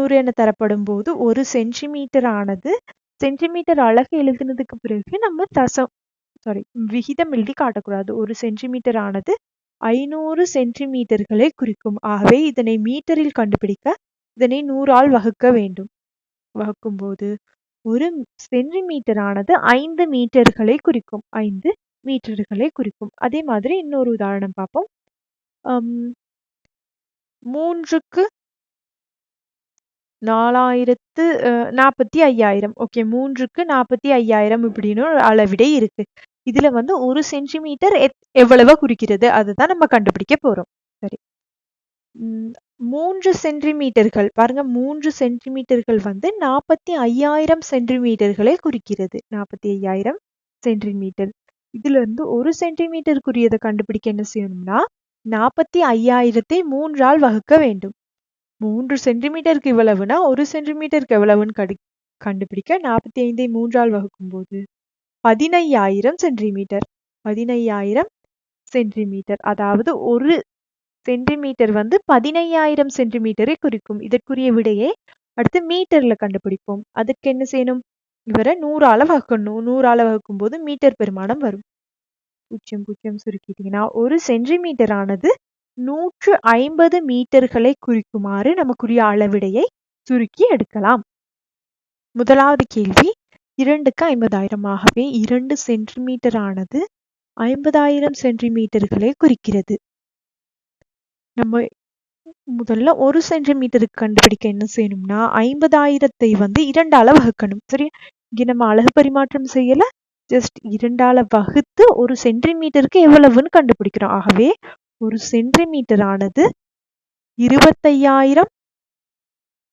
சூரியனை என தரப்படும் போது ஒரு சென்டிமீட்டர் ஆனது சென்டிமீட்டர் அழகு எழுதினதுக்கு பிறகு நம்ம தசம் சாரி விகிதம் எழுதி காட்டக்கூடாது. ஒரு சென்டிமீட்டர் ஆனது ஐநூறு சென்டிமீட்டர்களை குறிக்கும். ஆகவே இதனை மீட்டரில் கண்டுபிடிக்க இதனை நூறால் வகுக்க வேண்டும். வகுக்கும் போது ஒரு சென்டிமீட்டர் ஆனது ஐந்து மீட்டர்களை குறிக்கும். ஐந்து மீட்டர்களை குறிக்கும். அதே மாதிரி இன்னொரு உதாரணம் பார்ப்போம். மூன்றுக்கு நாலாயிரத்து நாற்பத்தி ஐயாயிரம். ஓகே மூன்றுக்கு நாற்பத்தி ஐயாயிரம் இப்படின்னு ஒரு அளவிடை இருக்கு. இதுல வந்து ஒரு சென்டிமீட்டர் எவ்வளவு குறிக்கிறது. அதுதான் நம்ம கண்டுபிடிக்க போறோம். சரி. மூன்று சென்டிமீட்டர்கள். பாருங்க மூன்று சென்டிமீட்டர்கள் வந்து நாற்பத்தி ஐயாயிரம் சென்டிமீட்டர்களை குறிக்கிறது. நாற்பத்தி ஐயாயிரம் சென்டிமீட்டர். இதுல இருந்து ஒரு சென்டிமீட்டருக்குரியதை கண்டுபிடிக்க என்ன செய்யணும்னா நாற்பத்தி ஐயாயிரத்தை மூன்றால் வகுக்க வேண்டும். மூன்று சென்டிமீட்டருக்கு இவ்வளவுனா ஒரு சென்டிமீட்டருக்கு எவ்வளவுன்னு கடி கண்டுபிடிக்க நாற்பத்தி ஐந்தை மூன்றால் வகுக்கும் போது பதினையாயிரம் சென்டிமீட்டர் பதினையாயிரம் சென்டிமீட்டர் அதாவது ஒரு சென்டிமீட்டர் வந்து பதினையாயிரம் சென்டிமீட்டரை குறிக்கும். இதற்குரிய விடையை அடுத்து மீட்டர்ல கண்டுபிடிப்போம். அதுக்கு என்ன செய்யணும்? இவரை நூறால வகுக்கணும். நூறால வகுக்கும் போது மீட்டர் பெருமானம் வரும். பூஜ்ஜியம் பூஜ்ஜியம் சுருக்கிட்டீங்கன்னா ஒரு சென்டிமீட்டர் ஆனது நூற்று ஐம்பது மீட்டர்களை குறிக்குமாறு நமக்குரிய அளவிடையை சுருக்கி எடுக்கலாம். முதலாவது கேள்வி இரண்டுக்கு ஐம்பதாயிரம் ஆகவே இரண்டு சென்டிமீட்டர் ஆனது ஐம்பதாயிரம் சென்டிமீட்டர்களை குறிக்கிறது. நம்ம முதல்ல ஒரு சென்டிமீட்டருக்கு கண்டுபிடிக்க என்ன செய்யணும்னா ஐம்பதாயிரத்தை வந்து இரண்டால வகுக்கணும். சரி இங்க நம்ம அழகு பரிமாற்றம் செய்யல ஜஸ்ட் இரண்டால வகுத்து ஒரு சென்டிமீட்டருக்கு எவ்வளவுன்னு கண்டுபிடிக்கிறோம். ஆகவே ஒரு சென்டிமீட்டர் ஆனது இருபத்தையாயிரம்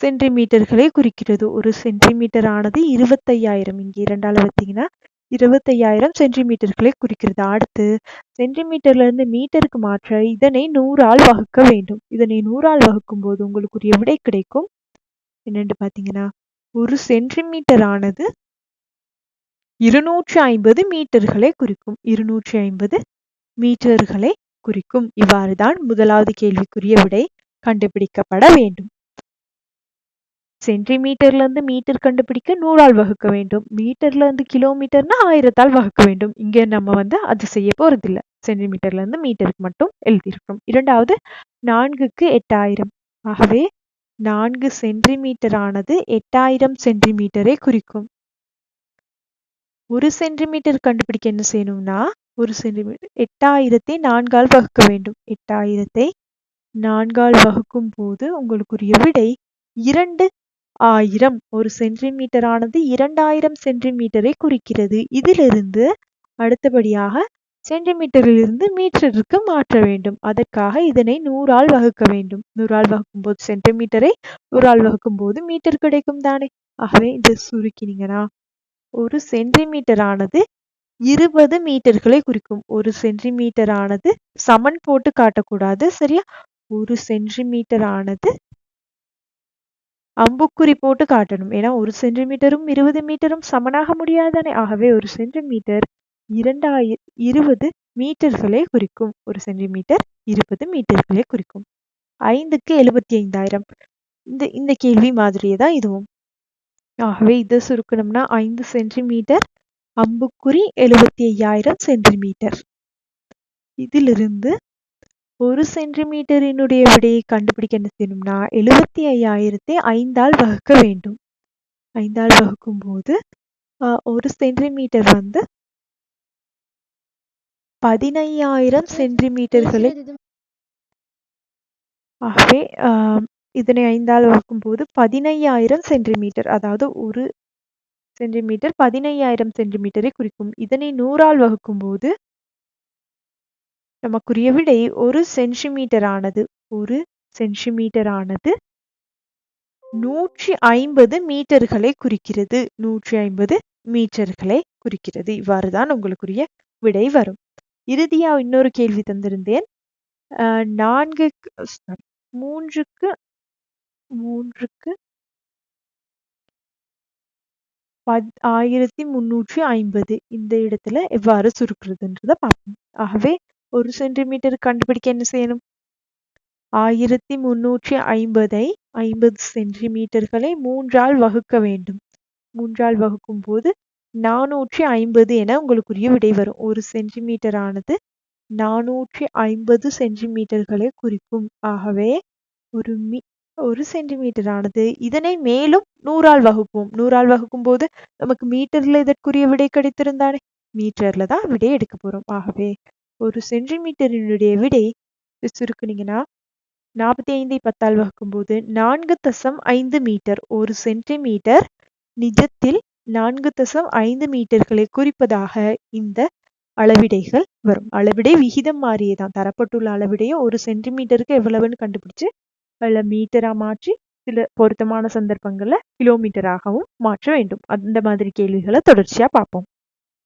சென்டிமீட்டர்களை குறிக்கிறது. ஒரு சென்டிமீட்டர் ஆனது இருபத்தையாயிரம். இங்கே இரண்டால பார்த்தீங்கன்னா இருபத்தையாயிரம் சென்டிமீட்டர்களை குறிக்கிறது. அடுத்து சென்டிமீட்டர்ல இருந்து மீட்டருக்கு மாற்ற இதனை நூறால் வகுக்க வேண்டும். இதனை நூறால் வகுக்கும் போது உங்களுக்குரிய விடை கிடைக்கும். என்னென்று பார்த்தீங்கன்னா ஒரு சென்டிமீட்டர் ஆனது இருநூற்றி ஐம்பது மீட்டர்களை குறிக்கும். இருநூற்றி ஐம்பது மீட்டர்களை குறிக்கும். இவ்வாறுதான் முதலாவது கேள்விக்குரிய விடை கண்டுபிடிக்கப்பட வேண்டும். சென்டிமீட்டர்ல இருந்து மீட்டர் கண்டுபிடிக்க நூறால் வகுக்க வேண்டும். மீட்டர்ல இருந்து கிலோமீட்டர்னா ஆயிரத்தால் வகுக்க வேண்டும். இங்க நம்ம வந்து அது செய்ய போறதில்லை. சென்டிமீட்டர்ல இருந்து மீட்டருக்கு மட்டும் எழுதியிருக்கோம் இரண்டாவது நான்குக்கு எட்டாயிரம். ஆகவே நான்கு சென்டிமீட்டர் ஆனது எட்டாயிரம் சென்டிமீட்டரை குறிக்கும். ஒரு சென்டிமீட்டர் கண்டுபிடிக்க என்ன செய்யணும்னா ஒரு சென்டிமீட்டர் எட்டாயிரத்தை நான்கால் வகுக்க வேண்டும். எட்டாயிரத்தை நான்கால் வகுக்கும் போது உங்களுக்குரிய விடை இரண்டு ஆயிரம். ஒரு சென்டிமீட்டர் ஆனது இரண்டாயிரம் சென்டிமீட்டரை குறிக்கிறது. இதிலிருந்து அடுத்தபடியாக சென்டிமீட்டரிலிருந்து மீட்டருக்கு மாற்ற வேண்டும். அதற்காக இதனை நூறால் வகுக்க வேண்டும். நூறால் வகுக்கும் போது சென்டிமீட்டரை நூறால் வகுக்கும் போது மீட்டர் கிடைக்கும் தானே. ஆகவே இதை சுருக்கினீங்கன்னா ஒரு சென்டிமீட்டர் ஆனது இருபது மீட்டர்களை குறிக்கும். ஒரு சென்டிமீட்டர் ஆனது சமன் போட்டு காட்டக்கூடாது சரியா? ஒரு சென்டிமீட்டர் ஆனது அம்புக்குறி போட்டு காட்டணும். ஏன்னா ஒரு சென்டிமீட்டரும் இருபது மீட்டரும் சமனாக முடியாதானே? ஆகவே ஒரு சென்டிமீட்டர் இரண்டாயிர இருபது மீட்டர்களை குறிக்கும். ஒரு சென்டிமீட்டர் இருபது மீட்டர்களை குறிக்கும். ஐந்துக்கு எழுபத்தி ஐந்தாயிரம் இந்த இந்த கேள்வி மாதிரியே தான் இதுவும். ஆகவே இதை சுருக்கணும்னா ஐந்து சென்டிமீட்டர் அம்புக்குறி எழுபத்தி ஐயாயிரம் சென்டிமீட்டர். இதிலிருந்து ஒரு சென்டிமீட்டரினுடைய விடையை கண்டுபிடிக்க என்ன செய்யணும்னா எழுபத்தி ஐயாயிரத்தை ஐந்தால் வகுக்க வேண்டும். ஐந்தால் வகுக்கும் போது ஒரு சென்டிமீட்டர் வந்து பதினையாயிரம் சென்டிமீட்டர்களை ஆகவே இதனை ஐந்தால் வகுக்கும் போது பதினையாயிரம் சென்டிமீட்டர் அதாவது ஒரு சென்டிமீட்டர் பதினையாயிரம் சென்டிமீட்டரை குறிக்கும். இதனை நூறால் வகுக்கும் போது நமக்குரிய விடை ஒரு சென்டிமீட்டர் ஆனது. ஒரு சென்டிமீட்டர் ஆனது நூற்றி ஐம்பது மீட்டர்களை குறிக்கிறது. நூற்றி ஐம்பது மீட்டர்களை குறிக்கிறது. இவ்வாறுதான் உங்களுக்குரிய விடை வரும். இறுதியா இன்னொரு கேள்வி தந்திருந்தேன். நான்கு மூன்றுக்கு மூன்றுக்கு பத் ஆயிரத்தி முன்னூற்றி ஐம்பது இந்த இடத்துல எவ்வாறு சுருக்குறதுன்றத பார்ப்போம். ஆகவே ஒரு சென்டிமீட்டர் கண்டுபிடிக்க என்ன செய்யணும்? ஆயிரத்தி முன்னூற்றி ஐம்பதை ஐம்பது சென்டிமீட்டர்களை மூன்றால் வகுக்க வேண்டும். மூன்றால் வகுக்கும் போது நானூற்றி ஐம்பது என உங்களுக்குரிய விடை வரும். ஒரு சென்டிமீட்டர் ஆனது நானூற்றி ஐம்பது சென்டிமீட்டர்களை குறிக்கும். ஆகவே ஒரு மீ ஒரு சென்டிமீட்டர் ஆனது. இதனை மேலும் நூறால் வகுப்போம். நூறால் வகுக்கும் போது நமக்கு மீட்டர்ல இதற்குரிய விடை கிடைத்திருந்தானே? மீட்டர்ல தான் விடை எடுக்க போறோம். ஆகவே ஒரு சென்டிமீட்டரினுடைய விடை சுருக்குனீங்கன்னா நாற்பத்தி ஐந்தை பத்தால் வகுக்கும் போது நான்கு தசம் ஐந்து மீட்டர். ஒரு சென்டிமீட்டர் நிஜத்தில் நான்கு தசம் ஐந்து மீட்டர்களை குறிப்பதாக இந்த அளவிடைகள் வரும். அளவிடை விகிதம் மாறியதான். தரப்பட்டுள்ள அளவிடையும் ஒரு சென்டிமீட்டருக்கு எவ்வளவுன்னு கண்டுபிடிச்சு மீட்டரா மாற்றி சில பொருத்தமான சந்தர்ப்பங்களில் கிலோமீட்டராகவும் மாற்ற வேண்டும். அந்த மாதிரி கேள்விகளை தொடர்ச்சியா பார்ப்போம்.